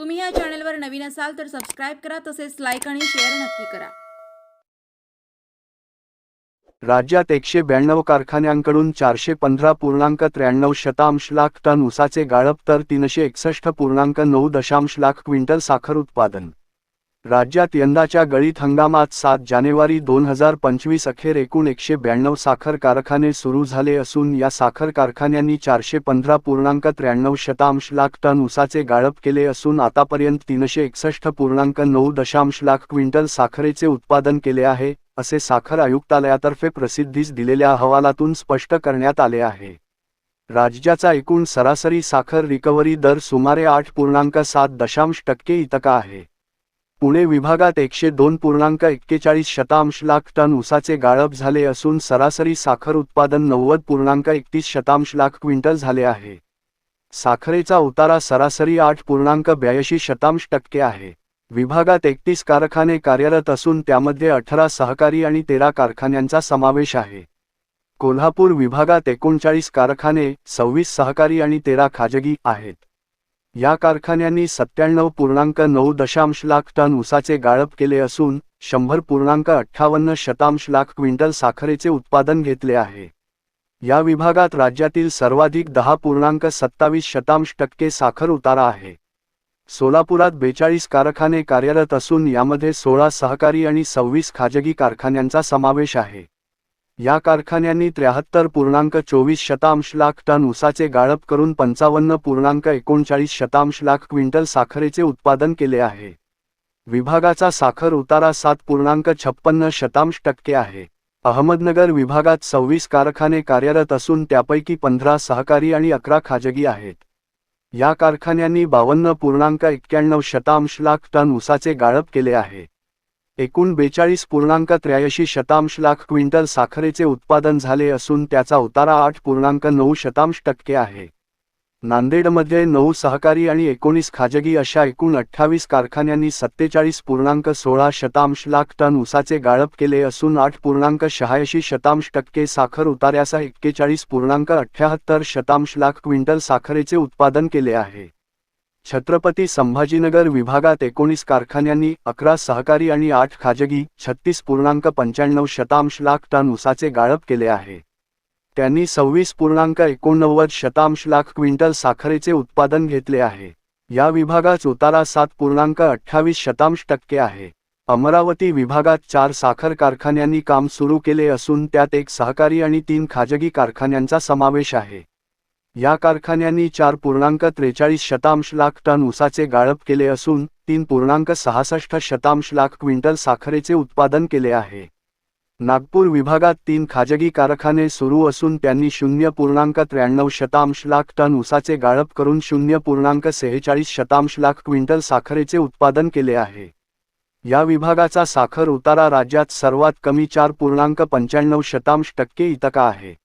तुम्ही या चॅनलवर नवीन असाल तर सबस्क्राईब करा तसेच लाईक आणि शेअर नक्की करा. राज्यात एकशे ब्याण्णव कारखान्यांकडून चारशे पंधरा पूर्णांक त्र्याण्णव शतांश लाख टन ऊसाचे गाळप तर तीनशे एकसष्ट पूर्णांक नऊ दशांश लाख क्विंटल साखर उत्पादन. राज्यात यंदाच्या गळीत हंगामात सात जानेवारी दोन हजार पंचवीस अखेर एकूण एकशे ब्याण्णव साखर कारखाने सुरू झाले असून या साखर कारखान्यांनी चारशे पंधरा पूर्णांक त्र्याण्णव शतांश लाख टन ऊसाचे गाळप केले असून आतापर्यंत तीनशे एकसष्ट पूर्णांक नऊ दशांश लाख क्विंटल साखरेचे उत्पादन केले आहे असे साखर आयुक्तालयातर्फे प्रसिद्धीस दिलेल्या अहवालातून स्पष्ट करण्यात आले आहे. राज्याचा एकूण सरासरी साखर रिकव्हरी दर सुमारे आठ पूर्णांक सात दशांश टक्के इतका आहे. पुणे विभागात एकशे दोन पूर्णांक एक्केचाळीस शतांश लाख टन ऊसाचे गाळप झाले असून सरासरी साखर उत्पादन नव्वद पूर्णांक एकतीस शतांश लाख क्विंटल झाले आहे. साखरेचा उतारा सरासरी आठ पूर्णांक ब्याऐंशी शतांश टक्के आहे. विभागात एकतीस कारखाने कार्यरत असून त्यामध्ये अठरा सहकारी आणि तेरा कारखान्यांचा समावेश आहे. कोल्हापूर विभागात एकोणचाळीस कारखाने सव्वीस सहकारी आणि तेरा खाजगी आहेत. या कारखान्यांनी सत्त्याण्णव पूर्णांक नऊ दशांश लाख टन ऊसाचे गाळप केले असून शंभर पूर्णांक अठ्ठावन्न शतांश लाख क्विंटल साखरेचे उत्पादन घेतले आहे. या विभागात राज्यातील सर्वाधिक दहा पूर्णांक सत्तावीस शतांश टक्के साखर उतारा आहे. सोलापुरात बेचाळीस कारखाने कार्यरत असून यामध्ये सोळा सहकारी आणि सव्वीस खाजगी कारखान्यांचा समावेश आहे. या कारखान्यांनी त्र्याहत्तर पूर्णांक चोवीस शतांश लाख टन ऊसाचे गाळप करून पंचावन्न पूर्णांक एकोणचाळीस शतांश लाख क्विंटल साखरेचे उत्पादन केले आहे. विभागाचा साखर उतारा सात पूर्णांक छप्पन्न शतांश टक्के आहे. अहमदनगर विभागात सव्वीस कारखाने कार्यरत असून त्यापैकी पंधरा सहकारी आणि अकरा खाजगी आहेत. या कारखान्यांनी बावन्न पूर्णांक एक्क्याण्णव शतांश लाख टन ऊसाचे गाळप केले आहे. एकूण बेचाळीस पूर्णांक त्र्याऐंशी शतांश लाख क्विंटल साखरेचे उत्पादन झाले असून त्याचा उतारा आठ पूर्णांक नऊ शतांश टक्के आहे. नांदेडमध्ये नऊ सहकारी आणि एकोणीस खाजगी अशा एकूण अठ्ठावीस कारखान्यांनी सत्तेचाळीस पूर्णांक सोळा शतांश लाख टन ऊसाचे गाळप केले असून आठ पूर्णांक शहाऐंशी शतांश टक्के साखर उतार्यासह एक्केचाळीस पूर्णांक अठ्ठ्याहत्तर शतांश लाख क्विंटल साखरेचे उत्पादन केले आहे. छत्रपती संभाजीनगर विभागात एकोणीस कारखान्यांनी अकरा सहकारी आणि आठ खाजगी छत्तीस पूर्णांक पंच्याण्णव शतांश लाख टन उसाचे गाळप केले आहे. त्यांनी सव्वीस पूर्णांक एकोणनव्वद शतांश लाख क्विंटल साखरेचे उत्पादन घेतले आहे. या विभागात उतारा सात पूर्णांक अठ्ठावीस शतांश टक्के आहे. अमरावती विभागात चार साखर कारखान्यांनी काम सुरू केले असून त्यात एक सहकारी आणि तीन खाजगी कारखान्यांचा समावेश आहे. या कारखान्यांनी चार पूर्णांक त्रेचाळीस शतांश लाख टन ऊसाचे गाळप केले असून तीन पूर्णांक सहासष्ट शतांश लाख क्विंटल साखरेचे उत्पादन केले आहे. नागपूर विभागात तीन खाजगी कारखाने सुरू असून त्यांनी शून्य पूर्णांक त्र्याण्णव शतांश लाख टन ऊसाचे गाळप करून शून्य पूर्णांक सेहेचाळीस शतांश लाख क्विंटल साखरेचे उत्पादन केले आहे. या विभागाचा साखर उतारा राज्यात सर्वात कमी चार पूर्णांक पंच्याण्णव शतांश टक्के इतका आहे.